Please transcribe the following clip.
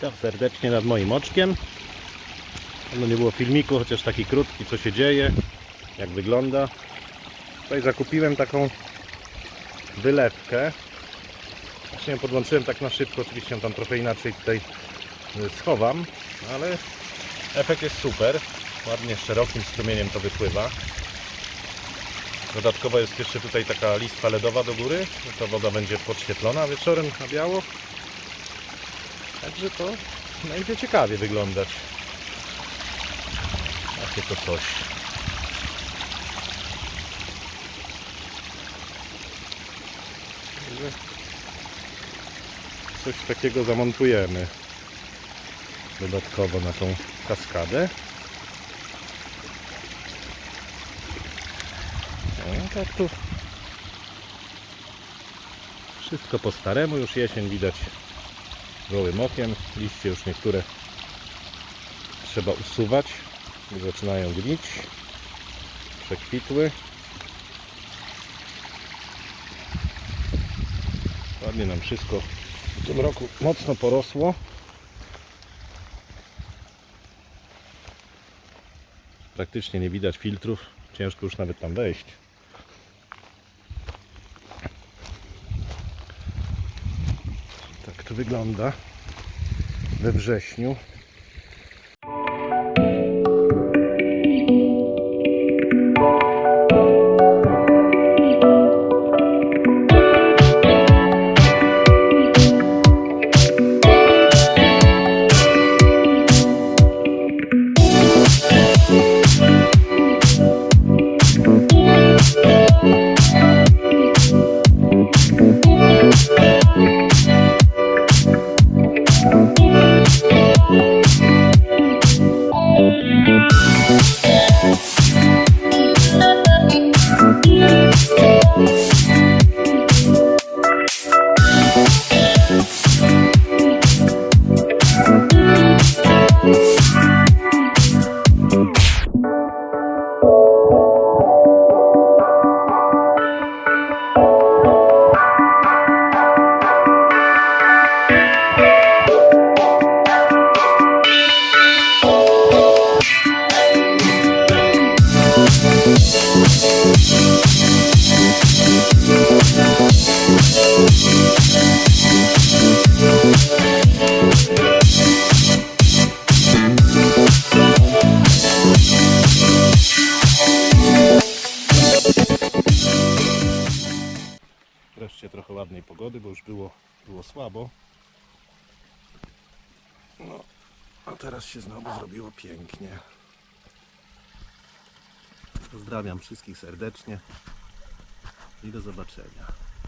Witam serdecznie nad moim oczkiem. No nie było filmiku, chociaż taki krótki, co się dzieje, jak wygląda. Tutaj zakupiłem taką wylewkę. Właśnie podłączyłem tak na szybko, oczywiście ją tam trochę inaczej tutaj y, schowam, ale efekt jest super. Ładnie szerokim strumieniem to wypływa. Dodatkowo jest jeszcze tutaj taka listwa LEDowa do góry. Ta woda będzie podświetlona wieczorem na biało. Także to będzie ciekawie wyglądać. Takie to coś. Coś takiego zamontujemy dodatkowo na tą kaskadę. No tak tu wszystko po staremu, już jesień widać gołym okiem. Liście już niektóre trzeba usuwać, zaczynają gnić. Przekwitły. Ładnie nam wszystko w tym roku mocno porosło. Praktycznie nie widać filtrów. Ciężko już nawet tam wejść. Tak to wygląda we wrześniu. Wreszcie trochę ładnej pogody, bo już było, było słabo. No, a teraz się znowu zrobiło pięknie. Pozdrawiam wszystkich serdecznie i do zobaczenia.